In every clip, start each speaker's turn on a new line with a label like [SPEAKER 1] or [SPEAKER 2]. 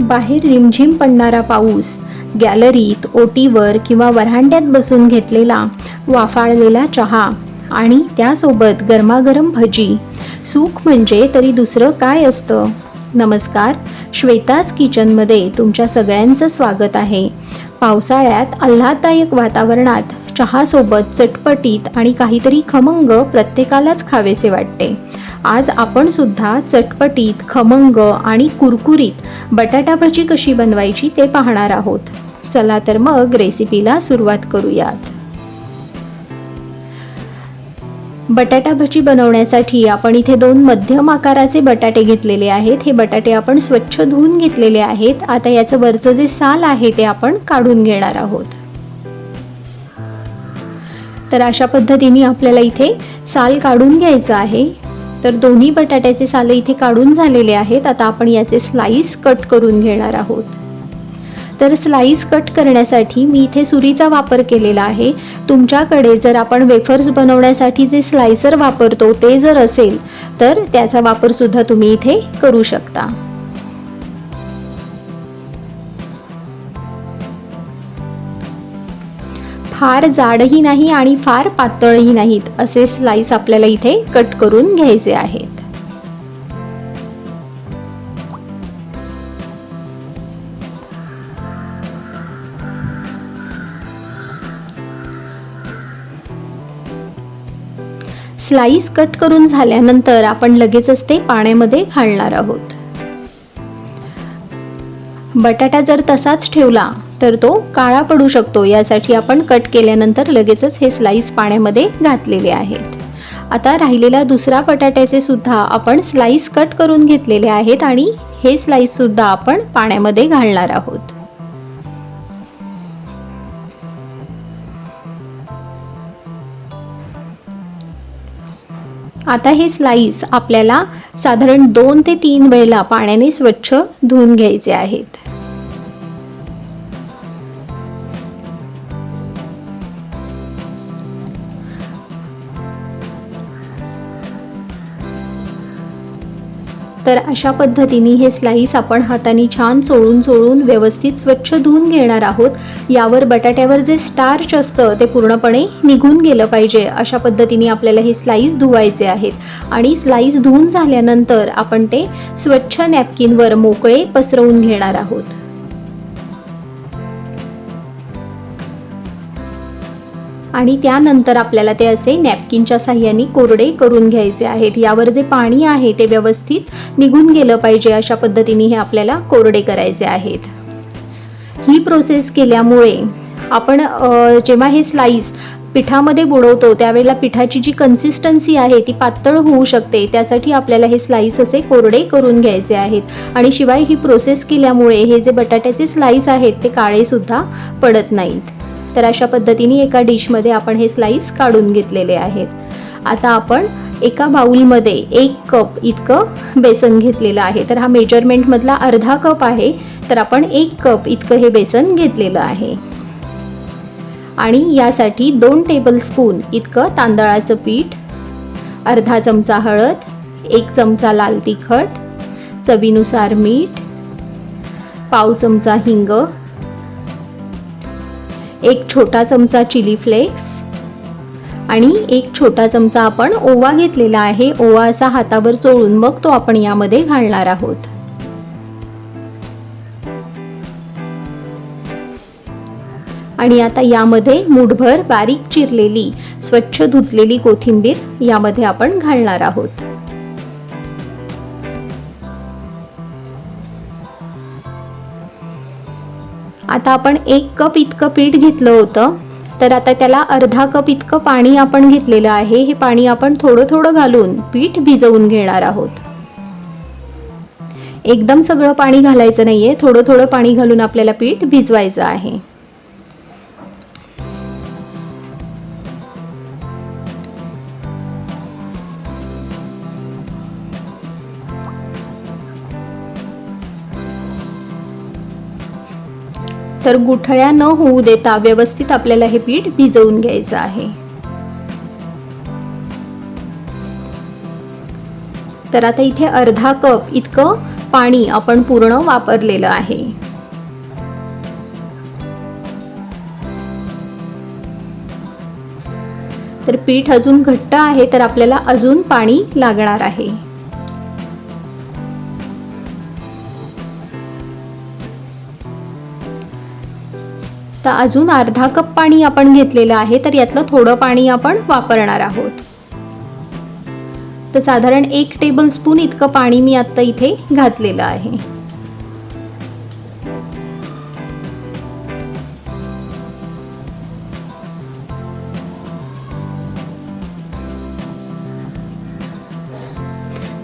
[SPEAKER 1] बाहेर रिमझिम पडणारा पाऊस गॅलरीत ओटीवर किंवा वऱ्हांड्यात बसून घेतलेला वाफाळलेला चहा आणि त्यासोबत गरमागरम भजी. सुख म्हणजे तरी दुसरं काय असतं? नमस्कार श्वेताज किचनमध्ये तुमच्या सगळ्यांचं स्वागत आहे. पावसाळ्यात आल्हाददायक वातावरणात चहासोबत चटपटीत आणि काहीतरी खमंग प्रत्येकालाच खावेसे वाटते. आज आपण सुद्धा चटपटीत खमंग आणि कुरकुरीत बटाटा भजी कशी बनवायची ते पाहणार आहोत. चला तर मग रेसिपीला सुरुवात करूयात. बटाटा भजी बनवण्यासाठी आपण इथे दोन मध्यम आकाराचे बटाटे घेतलेले आहेत. हे बटाटे आपण स्वच्छ धुवून घेतलेले आहेत. आता याचं वरचं जे साल आहे ते आपण काढून घेणार आहोत. तर अशा पद्धतीने आपल्याला इथे साल काढून घ्यायचं आहे. तर दोन्ही बटाट्याचे साले इथे काढून झालेले आहेत. आता आपण याचे स्लाईस कट करून घेणार आहोत. तर स्लाईस कट करण्यासाठी मी इथे सुरीचा वापर केलेला आहे. तुमच्याकडे जर आपण वेफर्स बनवण्यासाठी जे स्लायसर वापरतो ते जर असेल तर त्याचा वापरसुद्धा तुम्ही इथे करू शकता. फार जाडही नाही आणि फार पातळही नाहीत असे स्लाइस आपल्याला इथे कट करून घ्यायचे आहेत. स्लाइस कट करून झाल्यानंतर आपण लगेचच ते पाण्यामध्ये घालणार आहोत. बटाटा जर तसाच ठेवला तर तो काळा पडू शकतो यासाठी आपण कट केल्यानंतर लगेचच हे स्लाइस पाण्यामध्ये घातलेले आहेत. आता राहिलेला दुसरा बटाट्याचे सुद्धा आपण स्लाईस कट करून घेतलेले आहेत आणि हे स्लाईस सुद्धा आपण पाण्यामध्ये घालणार आहोत. आता हे स्लाईस आपल्याला साधारण दोन ते तीन वेळेला पाण्याने स्वच्छ धुवून घ्यायचे आहेत. तर अशा पद्धतीने हे स्लाईस आपण हाताने छान चोळून चोळून व्यवस्थित स्वच्छ धुवून घेणार आहोत. यावर बटाट्यावर जे स्टार्च असतं ते पूर्णपणे निघून गेलं पाहिजे. अशा पद्धतीने आपल्याला हे स्लाईस धुवायचे आहेत. आणि स्लाईस धुवून झाल्यानंतर आपण ते स्वच्छ नॅपकिनवर मोकळे पसरवून घेणार आहोत. आणि त्यानंतर आपल्याला ते असे नॅपकिनच्या साह्याने कोरडे करून घ्यायचे आहेत. यावर जे पाणी आहे ते व्यवस्थित निघून गेलं पाहिजे अशा पद्धतीने हे आपल्याला कोरडे करायचे आहेत. ही प्रोसेस केल्यामुळे आपण जेव्हा हे स्लाईस पिठामध्ये बुडवतो त्यावेळेला पिठाची जी कन्सिस्टन्सी आहे ती पातळ होऊ शकते. त्यासाठी आपल्याला हे स्लाईस असे कोरडे करून घ्यायचे आहेत. आणि शिवाय ही प्रोसेस केल्यामुळे हे जे बटाट्याचे स्लाईस आहेत ते काळेसुद्धा पडत नाहीत. तर अशा पद्धतीने एका डिशमध्ये आपण हे स्लाईस काढून घेतलेले आहेत. आता आपण एका बाउलमध्ये एक कप इतकं बेसन घेतलेलं आहे. तर हा मेजरमेंटमधला अर्धा कप आहे तर आपण एक कप इतकं हे बेसन घेतलेलं आहे. आणि यासाठी दोन टेबलस्पून इतकं तांदळाचं पीठ अर्धा चमचा हळद एक चमचा लाल तिखट चवीनुसार मीठ पाव चमचा हिंग एक छोटा चमचा चिली फ्लेक्स आणि एक छोटा चमचा आपण ओवा घेतलेला आहे. ओवा असा हातावर चोळून मग तो आपण यामध्ये घालणार आहोत. आणि आता यामध्ये मुठभर बारीक चिरलेली स्वच्छ धुतलेली कोथिंबीर यामध्ये आपण घालणार आहोत. आता आपण एक कप इतकं पीठ घेतलं होतं तर आता त्याला अर्धा कप इतकं पाणी आपण घेतलेलं आहे. हे पाणी आपण थोडं थोडं घालून पीठ भिजवून घेणार आहोत. एकदम सगळं पाणी घालायचं नाहीये. थोडं थोडं पाणी घालून आपल्याला पीठ भिजवायचं आहे. तर गुठळ्या न होऊ देता व्यवस्थित आपल्याला हे पीठ भिजवून घ्यायचं आहे. तर आता इथे अर्धा कप इतकं पाणी आपण पूर्ण वापरलेलं आहे. तर पीठ अजून घट्ट आहे तर आपल्याला अजून पाणी लागणार आहे. तर अजून अर्धा कप पाणी आपण घेतलेलं आहे तर यातलं थोडं पाणी आपण वापरणार आहोत. तर साधारण एक टेबल स्पून इतकं पाणी मी आत्ता इथे घातलेलं आहे.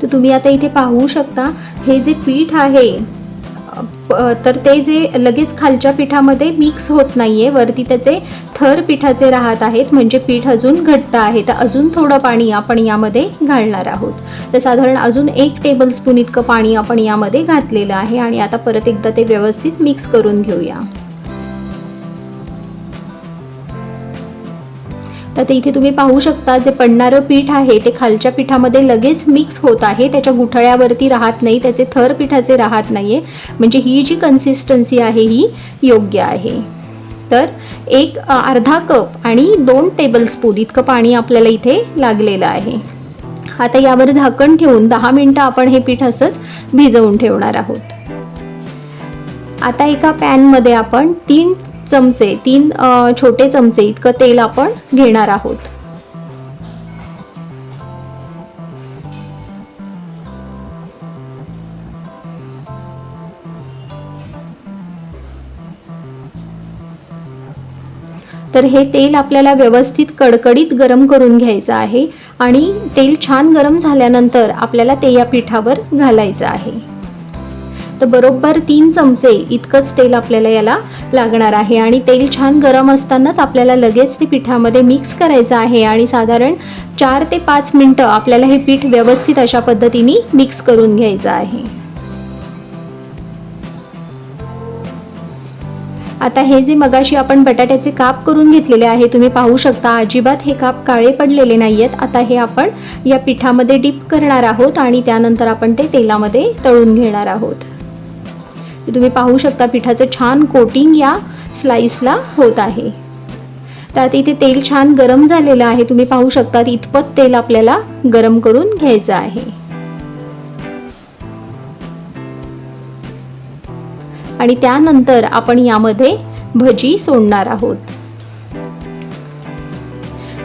[SPEAKER 1] तर तुम्ही आता इथे पाहू शकता हे जे पीठ आहे तर ते जे लगेच खालच्या पिठामध्ये मिक्स होत नाही आहे वरती त्याचे थर पिठाचे राहत आहेत म्हणजे पीठ अजून घट्ट आहे. तर अजून थोडं पाणी आपण यामध्ये घालणार आहोत. तर साधारण अजून एक टेबल स्पून इतकं पाणी आपण यामध्ये घातलेलं आहे आणि आता परत एकदा ते व्यवस्थित मिक्स करून घेऊया. तर ते इथे तुम्ही पाहू शकता जे पडणारं पीठ आहे ते खालच्या पिठामध्ये लगेच मिक्स होत आहे. त्याच्या गुठळ्यावरती राहत नाही त्याचे थर पिठाचे राहत नाही आहे म्हणजे ही जी कन्सिस्टन्सी आहे ही योग्य आहे. तर एक अर्धा कप आणि दोन टेबल स्पून इतकं पाणी आपल्याला इथे लागलेलं आहे. आता यावर झाकण ठेवून दहा मिनटं आपण हे पीठ असंच भिजवून ठेवणार आहोत. आता एका पॅनमध्ये आपण तीन चमचे तीन छोटे चमचे इतकं तेल आपण घेणार आहोत. तर हे तेल आपल्याला व्यवस्थित कडकडीत गरम करून घ्यायचं आहे आणि तेल छान गरम झाल्यानंतर आपल्याला ते या पिठावर घालायचं आहे. तर बरोबर तीन चमचे इतकंच तेल आपल्याला याला लागणार आहे. आणि तेल छान गरम असतानाच आपल्याला लगेच ते पिठामध्ये मिक्स करायचं आहे. आणि साधारण चार ते पाच मिनटं आपल्याला हे पीठ व्यवस्थित अशा पद्धतीने मिक्स करून घ्यायचं आहे. आता हे जे मगाशी आपण बटाट्याचे काप करून घेतलेले आहे तुम्ही पाहू शकता अजिबात हे काप काळे पडलेले नाही आहेत आता हे आपण या पिठामध्ये डिप करणार आहोत आणि त्यानंतर आपण ते तेलामध्ये तळून घेणार आहोत. तुम्ही पाहू शकता पिठाचं छान कोटिंग या स्लाइसला होत आहे. तर इथे तेल छान गरम झालेलं आहे. तुम्ही पाहू शकता इतपत तेल आपल्याला गरम करून घ्यायचं आहे. आणि त्यानंतर आपण यामध्ये भजी सोडणार आहोत.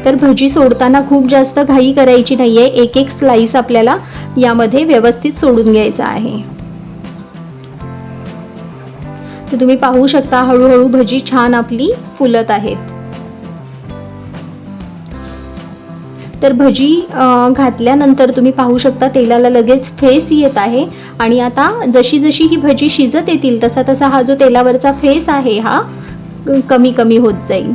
[SPEAKER 1] तर भजी सोडताना खूप जास्त घाई करायची नाहीये. एक एक स्लाइस आपल्याला यामध्ये व्यवस्थित सोडून घ्यायचा आहे. तर तुम्ही पाहू शकता हळूहळू भजी छान आपली फुलत आहेत. तर भजी घातल्यानंतर तुम्ही पाहू शकता तेलाला लगेच फेस येत आहे आणि आता जशी जशी ही भजी शिजत येतील तसा तसा हा जो तेलावरचा फेस आहे हा कमी कमी होत जाईल.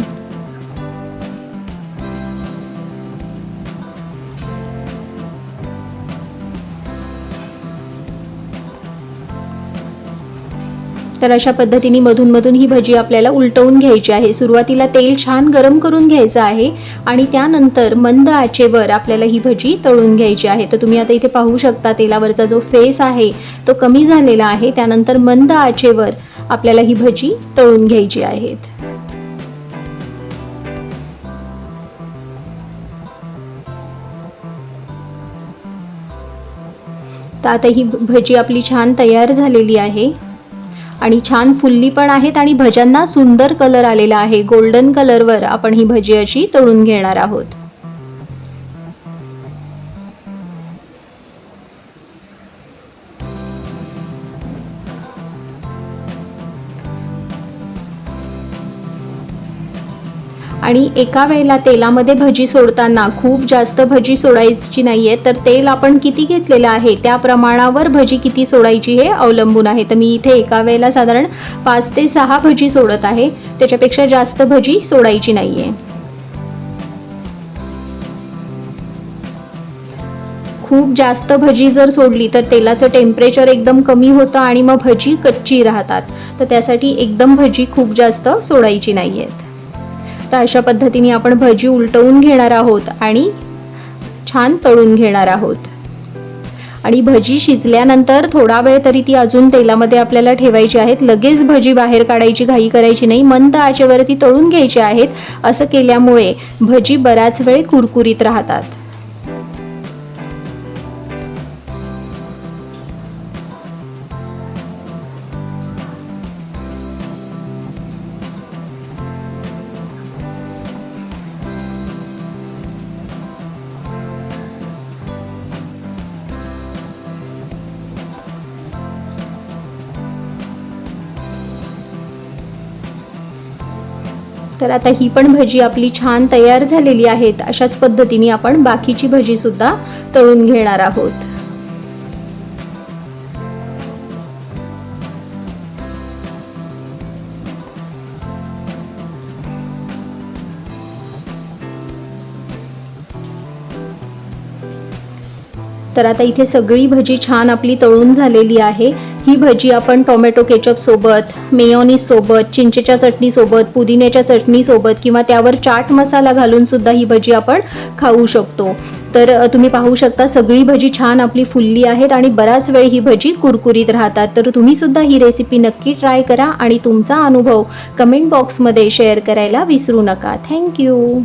[SPEAKER 1] तर अशा पद्धतीने मधून मधून ही भजी आपल्याला उलटवून घ्यायची आहे. सुरुवातीला तेल छान गरम करून घ्यायचं आहे आणि त्यानंतर मंद आचेवर आपल्याला ही भजी तळून घ्यायची आहे. तर तुम्ही आता इथे पाहू शकता तेलावरचा जो फेस आहे तो कमी झालेला आहे. त्यानंतर मंद आचेवर आपल्याला ही भजी तळून घ्यायची आहेत. तर आता ही भजी आपली छान तयार झालेली आहे. आणि छान फुल्ली पण आहेत आणि भज्यांना सुंदर कलर आलेला आहे. गोल्डन कलरवर आपण ही भजी अशी तळून घेणार आहोत. आणि एका वेळेला तेलामध्ये भजी सोडताना खूप जास्त भजी सोडायची नाहीये तर तेल आपण किती घेतलेलं आहे त्या प्रमाणावर भजी किती सोडायची हे अवलंबून आहे. तर मी इथे एका वेळेला साधारण पाच ते सहा भजी सोडत आहे त्याच्यापेक्षा जास्त भजी सोडायची नाहीये. खूप जास्त भजी जर सोडली तर तेलाचं टेम्परेचर एकदम कमी होतं आणि मग भजी कच्ची राहतात. तर त्यासाठी एकदम भजी खूप जास्त सोडायची नाही आहेत तर अशा पद्धतीने आपण भजी उलटवून घेणार आहोत आणि छान तळून घेणार आहोत. आणि भजी शिजल्यानंतर थोडा वेळ तरी ती अजून तेलामध्ये आपल्याला ठेवायची आहेत. लगेच भजी बाहेर काढायची घाई करायची नाही. मंद आचेवरती तळून घ्यायची आहेत. असं केल्यामुळे भजी बराच वेळ कुरकुरीत राहतात. तर आता ही पण भजी आपली छान तयार झालेली आहेत. अशाच पद्धतीने आपण बाकीची भजी सुद्धा तळून घेणार आहोत. तर आता इथे सगळी भजी छान आपली तळून झालेली आहे. ही भजी आपण टोमॅटो केचपसोबत सोबत चिंचेच्या चटणीसोबत पुदिन्याच्या चटणीसोबत किंवा त्यावर चाट मसाला घालून सुद्धा ही भजी आपण खाऊ शकतो. तर तुम्ही पाहू शकता सगळी भजी छान आपली फुलली आहेत आणि बराच वेळ ही भजी कुरकुरीत राहतात. तर तुम्ही सुद्धा ही रेसिपी नक्की ट्राय करा आणि तुमचा अनुभव कमेंट बॉक्समध्ये शेअर करायला विसरू नका. थँक्यू